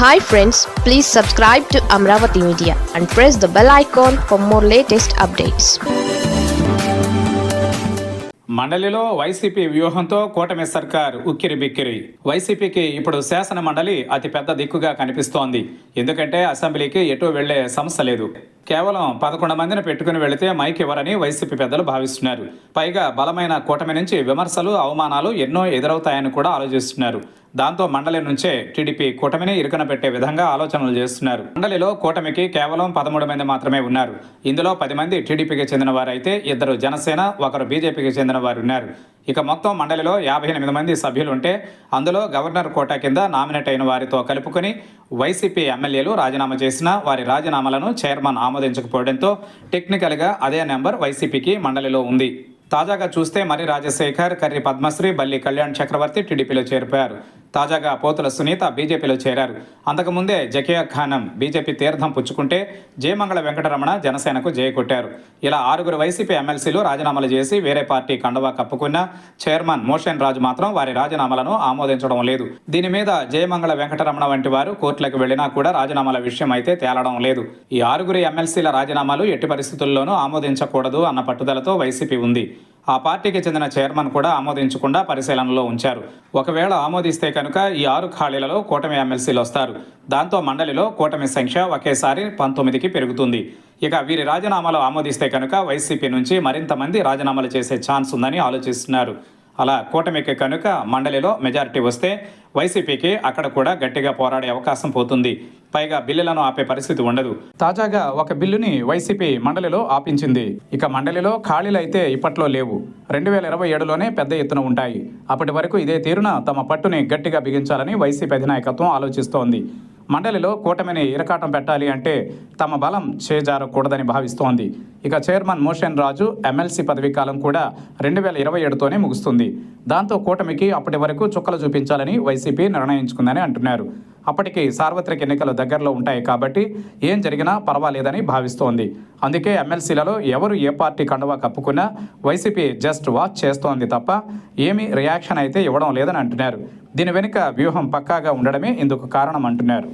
Hi friends please subscribe to Amaravati media and press the bell icon for more latest updates మండలిలో YCP వ్యూహంతో కూటమి సర్కార్ ఉక్కిరి బిక్కిరి. వైసీపీకి ఇప్పుడు శాసన మండలి అతిపెద్ద దిక్కుగా కనిపిస్తోంది. ఎందుకంటే అసెంబ్లీకి ఎటు వెళ్ళే సమస్య లేదు. కేవలం పదకొండు మందిని పెట్టుకుని వెళితే మైక్ ఇవ్వరని వైసీపీ పెద్దలు భావిస్తున్నారు. పైగా బలమైన కూటమి నుంచి విమర్శలు అవమానాలు ఎన్నో ఎదురవుతాయని కూడా ఆలోచిస్తున్నారు. దాంతో మండలి నుంచే టీడీపీ కూటమిని ఇరుకన పెట్టే విధంగా ఆలోచనలు చేస్తున్నారు. మండలిలో కూటమికి కేవలం పదమూడు మంది మాత్రమే ఉన్నారు. ఇందులో పది మంది టీడీపీకి చెందిన వారైతే ఇద్దరు జనసేన ఒకరు బీజేపీకి చెందిన వారు ఉన్నారు. ఇక మొత్తం మండలిలో యాభై ఎనిమిది మంది సభ్యులు ఉంటే అందులో గవర్నర్ కోటా కింద నామినేట్ అయిన వారితో కలుపుకొని వైసీపీ ఎమ్మెల్యేలు రాజీనామా చేసిన వారి రాజీనామాలను చైర్మన్ ఆమోదించకపోవడంతో టెక్నికల్గా అదే నెంబర్ వైసీపీకి మండలిలో ఉంది. తాజాగా చూస్తే మరి రాజశేఖర్ కర్రి పద్మశ్రీ బల్లి కళ్యాణ్ చక్రవర్తి టీడీపీలో చేరిపోయారు. తాజాగా పోతుల సునీత బీజేపీలో చేరారు. అంతకుముందే జకియా ఖానం బీజేపీ తీర్థం పుచ్చుకుంటే జయమంగళ వెంకటరమణ జనసేనకు జయకొట్టారు ఇలా ఆరుగురు వైసీపీ ఎమ్మెల్సీలు రాజీనామాలు చేసి వేరే పార్టీ కండవా కప్పుకున్న చైర్మన్ మోషన్ రాజు మాత్రం వారి రాజీనామాలను ఆమోదించడం లేదు. దీని మీద జయమంగళ వెంకటరమణ వంటి వారు కోర్టులకు వెళ్ళినా కూడా రాజీనామాల విషయం అయితే తేలడం లేదు. ఈ ఆరుగురు ఎమ్మెల్సీల రాజీనామాలు ఎట్టి పరిస్థితుల్లోనూ ఆమోదించకూడదు అన్న పట్టుదలతో వైసీపీ ఉంది. ఆ పార్టీకి చెందిన చైర్మన్ కూడా ఆమోదించకుండా పరిశీలనలో ఉంచారు. ఒకవేళ ఆమోదిస్తే కనుక ఈ ఆరు ఖాళీలలో కూటమి ఎమ్మెల్సీలు వస్తారు. దాంతో మండలిలో కూటమి సంఖ్య ఒకేసారి పంతొమ్మిదికి పెరుగుతుంది. ఇక వీరి రాజీనామాలు ఆమోదిస్తే కనుక వైసీపీ నుంచి మరింత మంది రాజీనామాలు చేసే ఛాన్స్ ఉందని ఆలోచిస్తున్నారు. అలా కూటమికి కనుక మండలిలో మెజారిటీ వస్తే వైసీపీకి అక్కడ కూడా గట్టిగా పోరాడే అవకాశం పోతుంది. పైగా బిల్లులను ఆపే పరిస్థితి ఉండదు. తాజాగా ఒక బిల్లుని వైసీపీ మండలిలో ఆపించింది. ఇక మండలిలో ఖాళీలు అయితే ఇప్పట్లో లేవు. రెండు వేల ఇరవై ఏడులోనే పెద్ద ఎత్తున ఉంటాయి. అప్పటి వరకు ఇదే తీరున తమ పట్టుని గట్టిగా బిగించాలని వైసీపీ అధినాయకత్వం ఆలోచిస్తోంది. మండలిలో కూటమిని ఇరకాటం పెట్టాలి అంటే తమ బలం చేజారకూడదని భావిస్తోంది. ఇక చైర్మన్ మోషన్ రాజు ఎమ్మెల్సీ పదవీ కాలం కూడా రెండు వేల ఇరవై ఏడుతోనే ముగుస్తుంది. దాంతో కూటమికి అప్పటి వరకు చుక్కలు చూపించాలని వైసీపీ నిర్ణయించుకుందని అంటున్నారు. అప్పటికి సార్వత్రిక ఎన్నికలు దగ్గరలో ఉంటాయి కాబట్టి ఏం జరిగినా పర్వాలేదని భావిస్తోంది. అందుకే ఎమ్మెల్సీలలో ఎవరు ఏ పార్టీ కండువా కప్పుకున్నా వైసీపీ జస్ట్ వాచ్ చేస్తోంది తప్ప ఏమీ రియాక్షన్ అయితే ఇవ్వడం లేదని అంటున్నారు. దీని వెనుక వ్యూహం పక్కాగా ఉండడమే ఇందుకు కారణం అంటున్నారు.